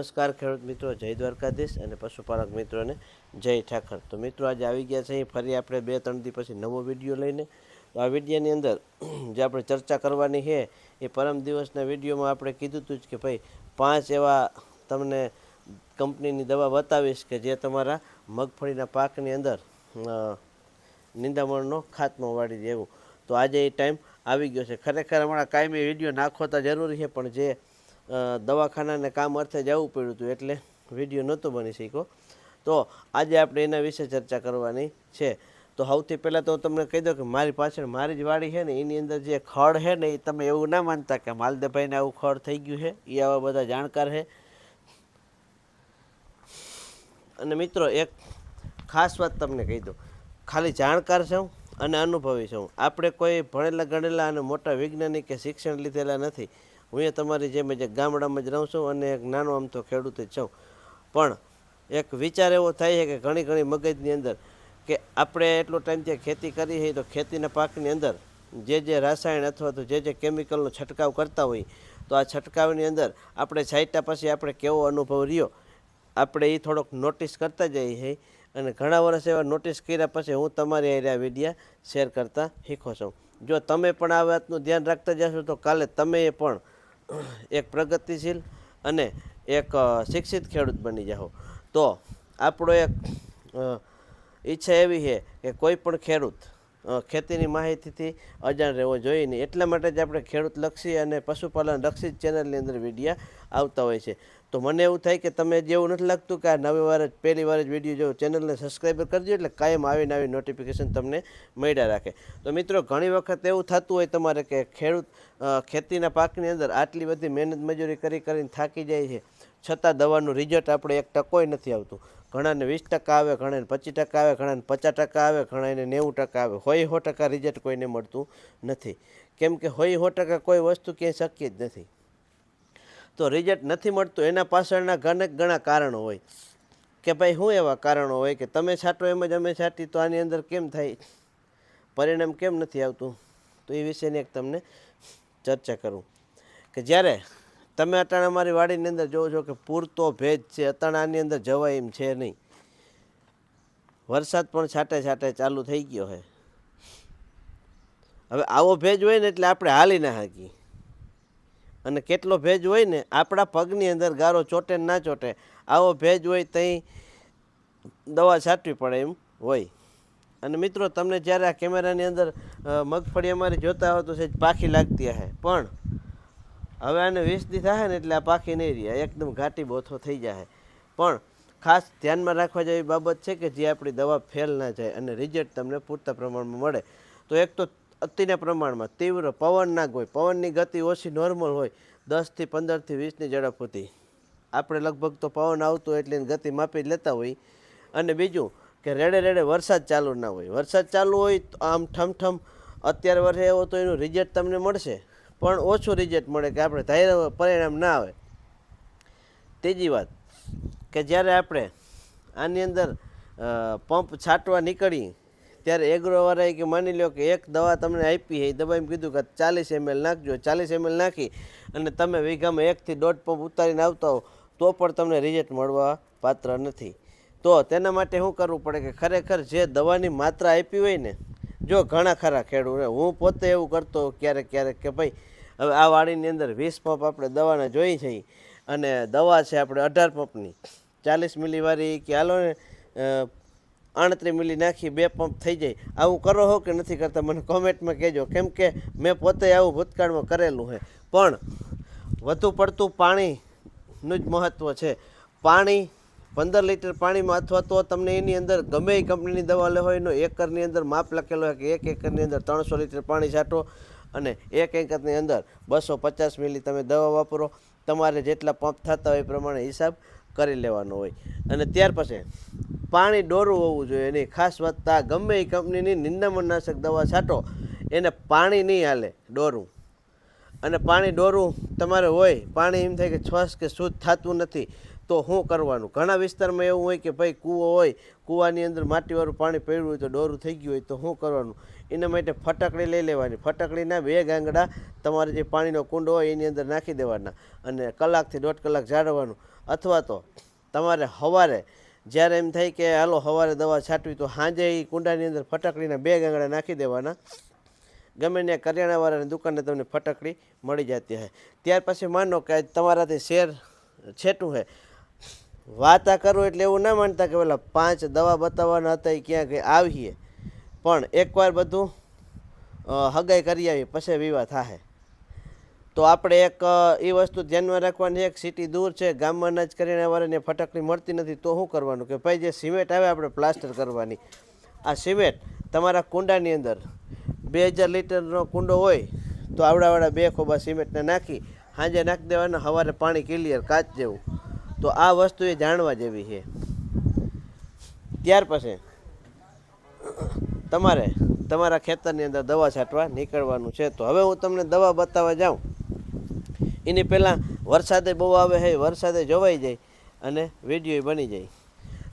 નમસ્કાર, ખેડૂત મિત્રો. જય દ્વારકાધીશ અને પશુપાલક મિત્રોને જય ઠાકર. તો મિત્રો, આજે આવી ગયા છે. ફરી આપણે બે, ત્રણ દિવસ પછી નવો વીડિયો લઈને. તો આ વિડીયોની અંદર જે આપણે ચર્ચા કરવાની છે, એ પરમ દિવસના વિડીયોમાં આપણે કીધું હતું જ કે ભાઈ, પાંચ એવા તમને કંપનીની દવા બતાવીશ કે જે તમારા મગફળીના પાકની અંદર નિંદામણનો ખાતમો વાળી દેવું. તો આજે એ ટાઈમ આવી ગયો છે. ખરેખર હમણાં કાયમી વીડિયો નાખો તો જરૂરી છે, પણ જે દવાખાનાને કામ અર્થે જવું પડ્યું હતું એટલે વીડિયો નહોતો બની શક્યો. તો આજે આપણે એના વિશે ચર્ચા કરવાની છે. તો સૌથી પહેલાં તો તમને કહી દઉં કે મારી પાછળ મારી જ વાડી છે ને, એની અંદર જે ખડ છે ને, એ તમે એવું ના માનતા કે માલદેભાઈને આવું ખડ થઈ ગયું છે. એ આવા બધા જાણકાર છે. અને મિત્રો, એક ખાસ વાત તમને કહી દઉં. ખાલી જાણકાર છું અને અનુભવી છું આપણે કોઈ ભણેલા ગણેલા અને મોટા વૈજ્ઞાનિક કે શિક્ષણ લીધેલા નથી. હું એ તમારી જેમ જ ગામડામાં જ રહું છું અને એક નાનો આમ તો ખેડૂત જ છું. પણ એક વિચાર એવો થાય છે કે ઘણી ઘણી મગજની અંદર કે આપણે એટલો ટાઈમ ત્યાં ખેતી કરી છે તો ખેતીના પાકની અંદર જે જે રાસાયણ અથવા તો જે જે કેમિકલનો છંટકાવ કરતા હોય, તો આ છંટકાવની અંદર આપણે છાંટ્યા પછી આપણે કેવો અનુભવ રહ્યો, આપણે એ થોડોક નોટિસ કરતા જઈએ છીએ. અને ઘણા વર્ષ એવા નોટિસ કર્યા પછી હું તમારી આ વિડીયા શેર કરતા શીખો છું. જો તમે પણ આ વાતનું ધ્યાન રાખતા જશો તો કાલે તમે પણ એક પ્રગતિશીલ અને એક શિક્ષિત ખેડૂત બની જાઓ. તો આપણો એક ઈચ્છા એવી છે કે કોઈ પણ ખેડૂત ખેતીની માહિતીથી અજાણ રહેવો જોઈએ નહીં. એટલા માટે જ આપણે ખેડૂત લક્ષી અને પશુપાલન લક્ષી ચેનલની અંદર વિડીયા આવતા હોય છે. તો મને એવું થાય કે તમે જેવું નથી લાગતું કે આ નવી વાર જ, પહેલી વાર જ વીડિયો જોવો, ચેનલને સબસ્ક્રાઈબર કરજો એટલે કાયમ આવીને આવી નોટિફિકેશન તમને મળ્યા રાખે. તો મિત્રો, ઘણી વખત એવું થતું હોય તમારે કે ખેડૂત ખેતીના પાકની અંદર આટલી બધી મહેનત મજૂરી કરી કરીને થાકી જાય છે. છતાં દવાનું રિઝલ્ટ આપણે એક ટકોય નથી આવતું. ઘણાને વીસ ટકા આવે, ઘણાને પચીસ ટકા આવે, ઘણાને પચાસ ટકા આવે, ઘણાને નેવું ટકા આવે. હોય સો ટકા રિઝલ્ટ કોઈને મળતું નથી. કેમ કે હોય સો ટકા કોઈ વસ્તુ ક્યાંય શક્ય જ નથી. તો રિઝલ્ટ નથી મળતું, એના પાછળના ઘણા ઘણા કારણો હોય. કે ભાઈ શું એવા કારણો હોય કે તમે છાંટો એમ જ અમે છાંટી, તો આની અંદર કેમ થાય? પરિણામ કેમ નથી આવતું? તો એ વિશેની એક તમને ચર્ચા કરું. કે જ્યારે તમે અટાણે અમારી વાડીની અંદર જોવો છો કે પૂરતો ભેજ છે, અટાણે આની અંદર જવાય એમ છે નહીં. વરસાદ પણ છાંટે છાંટે ચાલુ થઈ ગયો છે હવે આવો ભેજ હોય ને એટલે આપણે હાલી ના હાકી અને કેટલો ભેજ હોય ને, આપણા પગની અંદર ગારો ચોટે ને ચોટે, આવો ભેજ હોય ત્યાં દવા છાંટવી પડે એમ હોય. અને મિત્રો, તમને જ્યારે આ કેમેરાની અંદર મગફળી અમારી જોતા હો તો સહેજ પાખી લાગતી હશે. પણ હવે આને વીસ દી થાય ને એટલે આ પાખી નહીં રહે એકદમ ઘાટી બોથો થઈ જાય પણ ખાસ ધ્યાનમાં રાખવા જેવી બાબત છે કે જે આપણી દવા ફેલ ના જાય અને રિઝલ્ટ તમને પૂરતા પ્રમાણમાં મળે, તો એક તો અતિના પ્રમાણમાં તીવ્ર પવન ના હોય, પવનની ગતિ ઓછી નોર્મલ હોય, દસથી પંદરથી વીસની ઝડપ હતી. આપણે લગભગ તો પવન આવતો એટલે ગતિ માપી લેતા હોય. અને બીજું કે રેડે રેડે વરસાદ ચાલુ ના હોય. વરસાદ ચાલુ હોય તો આમ ઠમઠમ અત્યારે વર્ષે એવો તો એનું રિઝલ્ટ તમને મળશે. પણ ઓછું રિઝલ્ટ મળે કે આપણે ધાર્યા પરિણામ ના આવે. ત્રીજી વાત કે જ્યારે આપણે આની અંદર પંપ છાંટવા નીકળી, ત્યારે એગ્રોવાળાએ કે માની લો કે એક દવા તમને આપી એ દવા એમ કીધું કે ચાલીસ એમએલ નાખજો, ચાલીસ એમએલ નાખી અને તમે વીઘામાં એકથી દોઢ પંપ ઉતારીને આવતા હો, તો પણ તમને રિઝલ્ટ મળવા પાત્ર નથી. તો તેના માટે શું કરવું પડે કે ખરેખર જે દવાની માત્રા આપી હોય ને, જો ઘણા ખરા ખેડૂત હું પોતે એવું કરતો ક્યારેક ક્યારેક કે ભાઈ હવે આ વાડીની અંદર વીસ પંપ આપણે દવાના જોઈ છે. અને દવા છે આપણે અઢાર પંપની. ચાલીસ મિલીવાળી કે હાલો ને આણત્રીસ મિલી નાખી બે પંપ થઈ જાય. આવું કરો હો કે નથી કરતા મને કોમેન્ટમાં કહેજો. કેમ કે મેં પોતે આવું ભૂતકાળમાં કરેલું છે પણ વધુ પડતું પાણીનું જ મહત્ત્વ છે. પાણી પંદર લીટર પાણીમાં અથવા તો તમને એની અંદર ગમે એ કંપનીની દવા લેવા હોય એનો એકરની અંદર માપ લખેલો હોય કે એક એકરની અંદર ત્રણસો લીટર પાણી છાંટો. અને એક એકરની અંદર બસો પચાસ મિલી તમે દવા વાપરો, તમારે જેટલા પંપ થતા હોય એ પ્રમાણે હિસાબ કરી લેવાનો હોય. અને ત્યાર પછી પાણી ડોરું હોવું જોઈએ. એની ખાસ વાત તા ગમે એ કંપનીની નિંદામણનાશક દવા છાંટો, એને પાણી નહીં હાલે ડોરું અને પાણી ડોરું તમારે હોય, પાણી એમ થાય કે શ્વાસ કે શુદ્ધ થતું નથી, તો શું કરવાનું? ઘણા વિસ્તારમાં એવું હોય કે ભાઈ કૂવો હોય, કૂવાની અંદર માટીવાળું પાણી પડ્યું હોય તો ડોરું થઈ ગયું હોય તો શું કરવાનું? એના માટે ફટકડી લઈ લેવાની. ફટકડીના બે ગાંગડા તમારે જે પાણીનો કુંડો હોય એની અંદર નાખી દેવાના અને કલાકથી દોઢ કલાક જાળવવાનું. અથવા તો તમારે સવારે જ્યારે એમ થાય કે હાલો સવારે દવા છાંટવી તો સાંજે એ કુંડાની અંદર ફટકડીના બે ગાંગડા નાખી દેવાના. ગમે ત્યાં કરિયાણાવાળાની દુકાને તમને ફટકડી મળી જતી હોય. ત્યાર પછી માનો કે તમારાથી શેર છેટું છે વાત કરું એટલે એવું ના માનતા કે પેલા પાંચ દવા બતાવવાના હતા એ ક્યાંક આવીએ. પણ એકવાર બધું હગાઈ કરી આવી, પછી વિવાહ થાય તો આપણે એક એ વસ્તુ ધ્યાનમાં રાખવાની, એક સિટી દૂર છે, ગામમાં જ કરીને વાળાને ફટકડી મળતી નથી, તો શું કરવાનું? કે ભાઈ, જે સિમેન્ટ આવે આપણે પ્લાસ્ટર કરવાની. આ સિમેન્ટ તમારા કુંડાની અંદર બે હજાર લીટરનો કુંડો હોય, તો આવડાવાળા બે ખોબા સિમેન્ટને નાખી સાંજે નાખી દેવાના સવારે પાણી ક્લિયર કાચ જેવું. તો આ વસ્તુ એ જાણવા જેવી છે. ત્યાર પછી તમારે તમારા ખેતરની અંદર દવા છાંટવા નીકળવાનું છે તો હવે હું તમને દવા બતાવવા જાઉં. એની પહેલાં વરસાદે બહુ આવે છે વરસાદે જોવાઈ જાય અને વીડિયો બની જાય.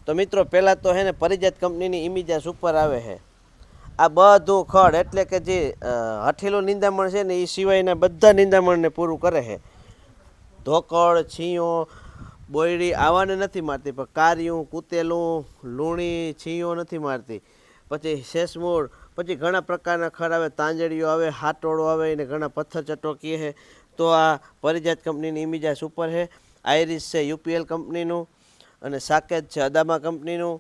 તો મિત્રો, પહેલાં તો હે ને પરિજાત કંપનીની ઇમિજા સુપર આવે છે આ બધું ખડ એટલે કે જે હઠેલું નિંદામણ છે ને એ સિવાયના બધા નિંદામણને પૂરું કરે છે ધોકળ છીઓ બોયડી આવાને નથી મારતી, પણ કારિયું, કૂતેલું, લૂણી, છીયો નથી મારતી. પછી શેષમૂળ પછી ઘણા પ્રકારના ખડ આવે, તાંજળીઓ આવે, હાટોળો આવે, એને ઘણા પથ્થર ચટોકીએ છે. તો આ પરિજાત કંપનીની ઇમિજા સુપર છે. આઈરિસ છે યુપીએલ કંપનીનું અને સાકેત છે અદામા કંપનીનું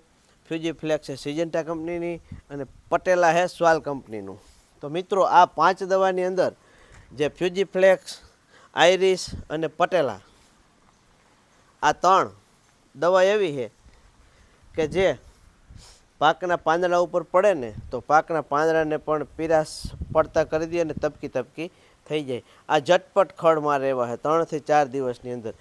ફ્યુજી ફ્લેક્સ છે સિજન્ટા કંપનીની અને પટેલા હે સ્વાલ કંપનીનું. તો મિત્રો, આ પાંચ દવાની અંદર જે ફ્યુજી ફ્લેક્સ આઈરિસ અને પટેલા, આ ત્રણ દવા એવી છે કે જે પાકના પાંદડા ઉપર પડે ને, તો પાકના પાંદડાને પણ પીરાશ પડતા કરી દે અને તપકી તપકી થઈ જાય. આ ઝટપટ ખડમાં રહેવા છે ત્રણથી ચાર દિવસની અંદર.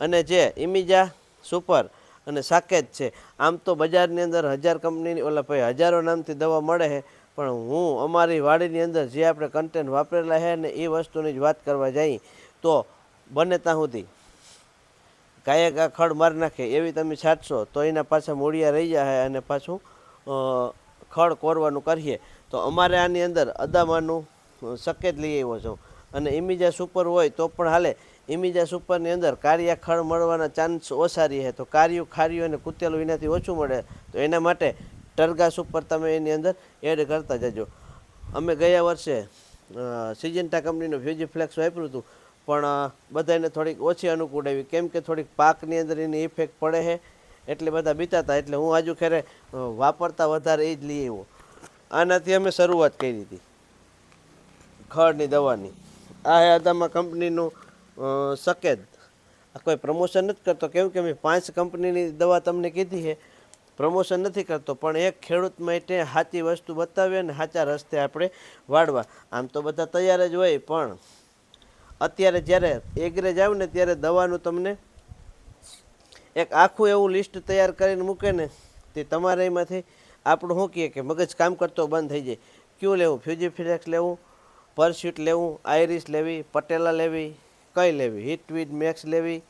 અને જે ઇમિજા સુપર અને સાકેત છે, આમ તો બજારની અંદર હજાર કંપનીની, ઓલા ભાઈ હજારો નામથી દવા મળે છે પણ હું અમારી વાડીની અંદર જે આપણે કન્ટેન્ટ વાપરેલા છે ને એ વસ્તુની જ વાત કરવા જઈએ તો બને ત્યાં સુધી. ગાયે આ ખડ મારી નાખે, એવી તમે છાંટશો તો એના પાછા મૂળિયા રહી જાય અને પાછું ખડ કોરવાનું કરીએ, તો અમારે આની અંદર અદામાનું સકેત લઈ આવ્યો છું. અને ઇમિજા સુપર હોય તો પણ હાલે ઇમિજા સુપરની અંદર કાર્યા ખળ મળવાના ચાન્સ ઓછા રહે, તો કાર્યું, ખાર્યું અને કૂતેલું એનાથી ઓછું મળે, તો એના માટે ટરગા સુપર તમે એની અંદર એડ કરતા જજો. અમે ગયા વર્ષે સિજન્ટા કંપનીનું ફ્યુજીફ્લેક્સ વાપર્યું હતું, પણ બધાને થોડીક ઓછી અનુકૂળ આવી. કેમ કે થોડીક પાકની અંદર એની ઇફેક્ટ પડે છે એટલે બધા બીતા એટલે હું આજુ ખેરે વાપરતા વધારે એ જ લઈ આવ્યો. આનાથી અમે શરૂઆત કરી હતી. ખડની દવાની. આ હે કંપનીનું સકેદ આ કોઈ પ્રમોશન નથી કરતો. કેમ કે મેં પાંચ કંપનીની દવા તમને કીધી છે. પ્રમોશન નથી કરતો, પણ એક ખેડૂત માટે સાચી વસ્તુ બતાવી અને સાચા રસ્તે આપણે વાળવા. આમ તો બધા તૈયાર જ હોય, પણ અત્યારે જ્યારે એગ્રે આવે ને ત્યારે દવાનું તમને એક આખું એવું લિસ્ટ તૈયાર કરીને મૂકે ને, તે તમારા એમાંથી આપણું શું કહીએ કે મગજ કામ કરતો બંધ થઈ જાય. ક્યું લેવું? ફ્યુજીફિલેક્સ લેવું? પરસ્યુટ લેવું? આઈરિસ લેવી? પટેલા લેવી? કઈ લેવી? હિટવીડ મેક્સ લેવી?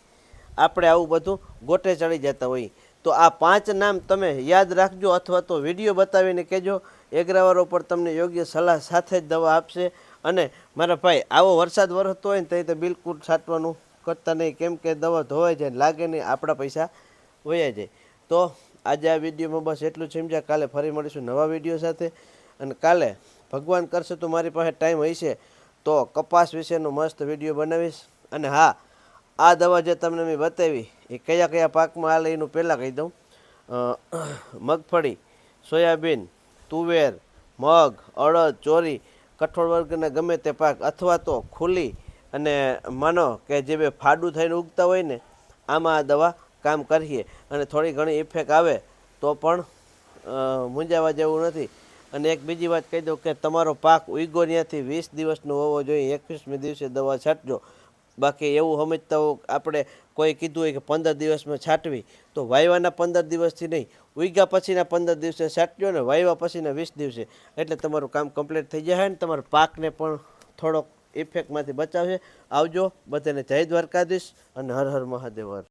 આપણે આવું બધું ગોટે ચડી જતા હોઈએ તો આ પાંચ નામ તમે યાદ રાખજો અથવા તો વીડિયો બતાવીને કહેજો. એગ્રાવાળો પર તમને યોગ્ય સલાહ સાથે જ દવા આપશે. અને મારા ભાઈ, આવો વરસાદ વરસતો હોય ને તો બિલકુલ છાંટવાનું કરતા નહીં. કેમ કે દવા ધોવાઈ જાય લાગે નહીં, આપણા પૈસા વયા જાય. તો આજે આ વિડીયોમાં બસ એટલું સમજ્યા. કાલે ફરી મળીશું નવા વીડિયો સાથે. અને કાલે ભગવાન કરશે તો મારી પાસે ટાઈમ હશે તો કપાસ વિશેનો મસ્ત વીડિયો બનાવીશ. અને હા, આ દવા જે તમને મેં બતાવી, એ કયા કયા પાકમાં હાલે એનું પહેલાં કહી દઉં. મગફળી, સોયાબીન, તુવેર, મગ, અડદ, ચોરી, કઠોળ વર્ગના ગમે તે પાક અથવા તો ખુલ્લી અને માનો કે જે બે ફાડું થઈને ઉગતા હોય ને, આમાં આ દવા કામ કરીએ. અને થોડી ઘણી ઇફેક્ટ આવે તો પણ મૂંઝાવા જેવું નથી. અને એક બીજી વાત કહી દઉં કે તમારો પાક ઉગ્યો ત્યાંથી વીસ દિવસનો હોવો જોઈએ, એકવીસમી દિવસે દવા છાંટજો. બાકી એવું સમજતા હો આપણે કોઈ કીધું હોય કે પંદર દિવસમાં છાંટવી, તો વાયવાના પંદર દિવસથી નહીં. ઉગ્યા પછીના પંદર દિવસે છાંટજો ને વાયવા પછીના વીસ દિવસે. એટલે તમારું કામ કમ્પ્લીટ થઈ જાય ને તમારા પાકને પણ થોડોક ઇફેક્ટમાંથી બચાવશે. આવજો બધાને જય દ્વારકાધીશ અને હર હર મહાદેવ હર